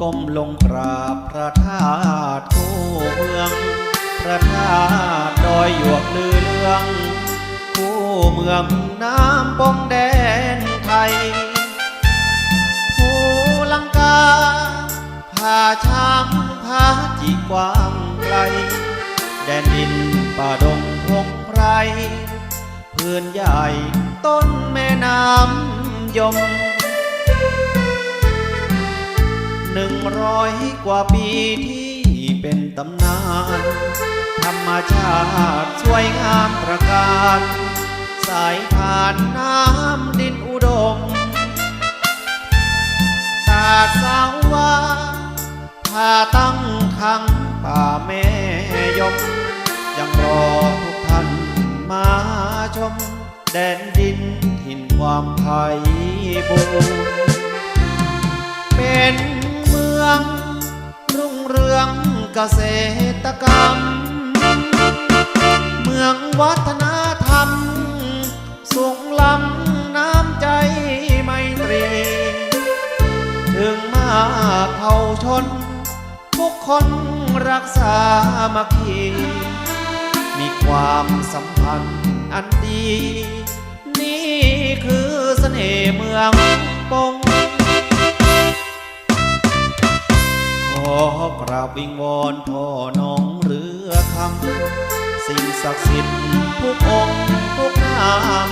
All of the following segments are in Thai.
ก้มลงกราบพระธาตุคู่เมือง พระธาตุดอยหยวกลือเลืองคู่เมืองน้ำปงแดนไทยภูลังกาผาช้างผาจีกว้างไกล แดนดินป่าดงพงไพรพื้นใหญ่ต้นแม่น้ำยม หนึ่งร้อยกว่าปีที่เป็นตำนาน ธรรมชาติสวยงามตระการ สายทานน้ำดินอุดม ตาสาวว่าพาตั้งขังป่าแม่ยม ยังรอทุกท่านมาชม แดนดินถิ่นความไทยบูรณ์เป็น รุ่งเรืองเกษตรกรรม เมืองวัฒนธรรมสูงล้ำน้ำใจไมตรี ถึงมาเผ่าชน ทุกคนรักษามัคคีมีความสัมพันธ์อันดี นี่คือเสน่ห์เมืองปง อกราบวิงวอนพ่อน้องเรือคำสิ่งศักดิ์สิทธิ์ทุกองค์ทุกนาม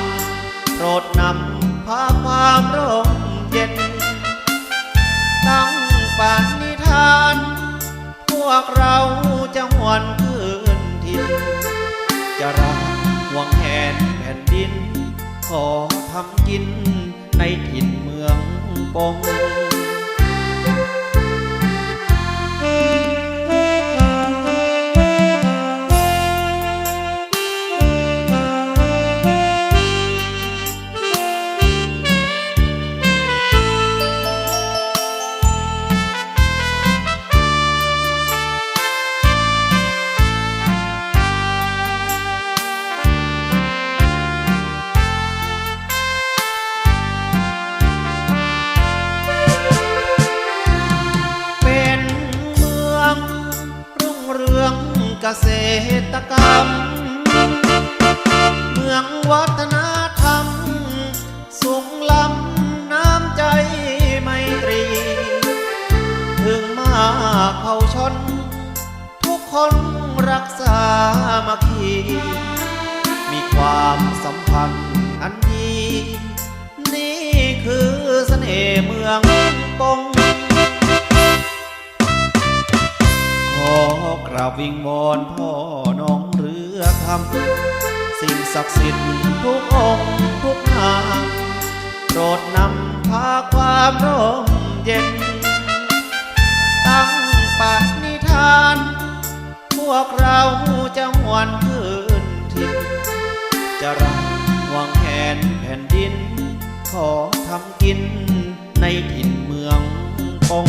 โปรดนำพาความร่มเย็น ตั้งปณิธาน พวกเราจะหวนคืนถิ่นจะรักห่วงแหนแผ่นดิน ขอทำกินในถิ่นเมืองปง กษตรกรรม เมืองวัฒนธรรม สูงล้ำน้ำใจไมตรี ถึงมาเผ่าชน ทุกคนรักษามัคคี มีความสัมพันธ์อันดี นี่คือเสน่ห์เมืองปง ราบวิงวอนพ่อน้องเรือคำสิ่งศักดิ์สิทธิ์ทุกองค์ทุกนามโปรดนำพาความร่มเย็น ตั้งปณิธาน พวกเราจะหวนคืนถิ่นจะรักหวงแหนแผ่นดิน ขอทำกินในถิ่นเมืองปง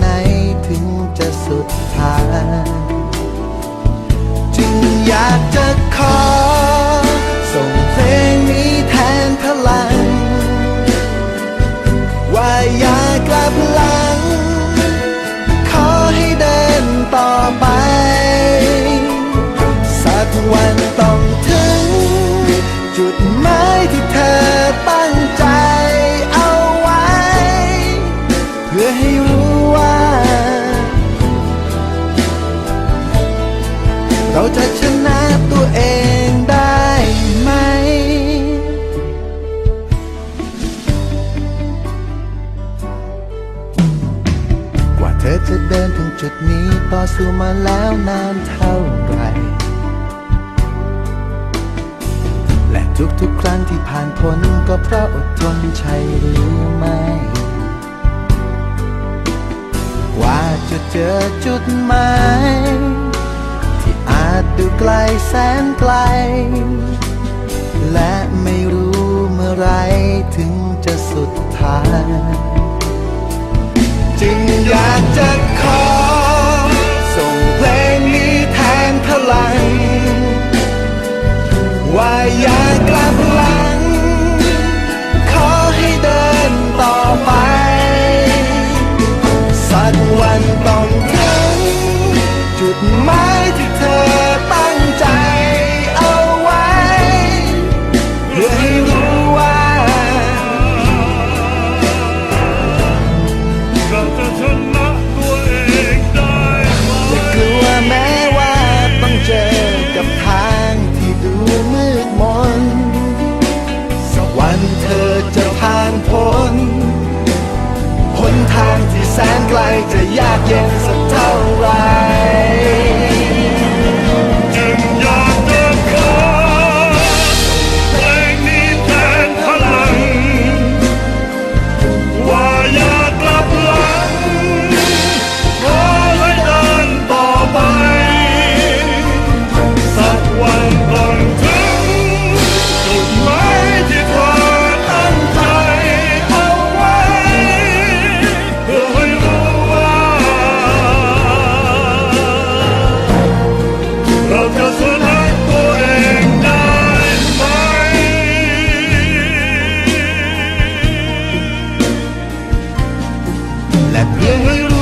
หน อยากจะขอ ส่งเพลงนี้แทนพลัง ว่าอย่ากลับหลัง ขอให้เดินต่อไป สักวันต้องถึง จุดหมายที่เธอ ต่อสู้มาแล้วนานเท่าไหรและทุกๆครั้งที่ผ่านพ้นก็เพราะอดทนใช่หรือไม่ กว่าจะเจอจุดหมายที่อาจดูไกลแสนไกล และไม่รู้เมื่อไรถึงจะสุดทางจึงอยากจะขอ น ที่แสนไกลจะยากเย็น แ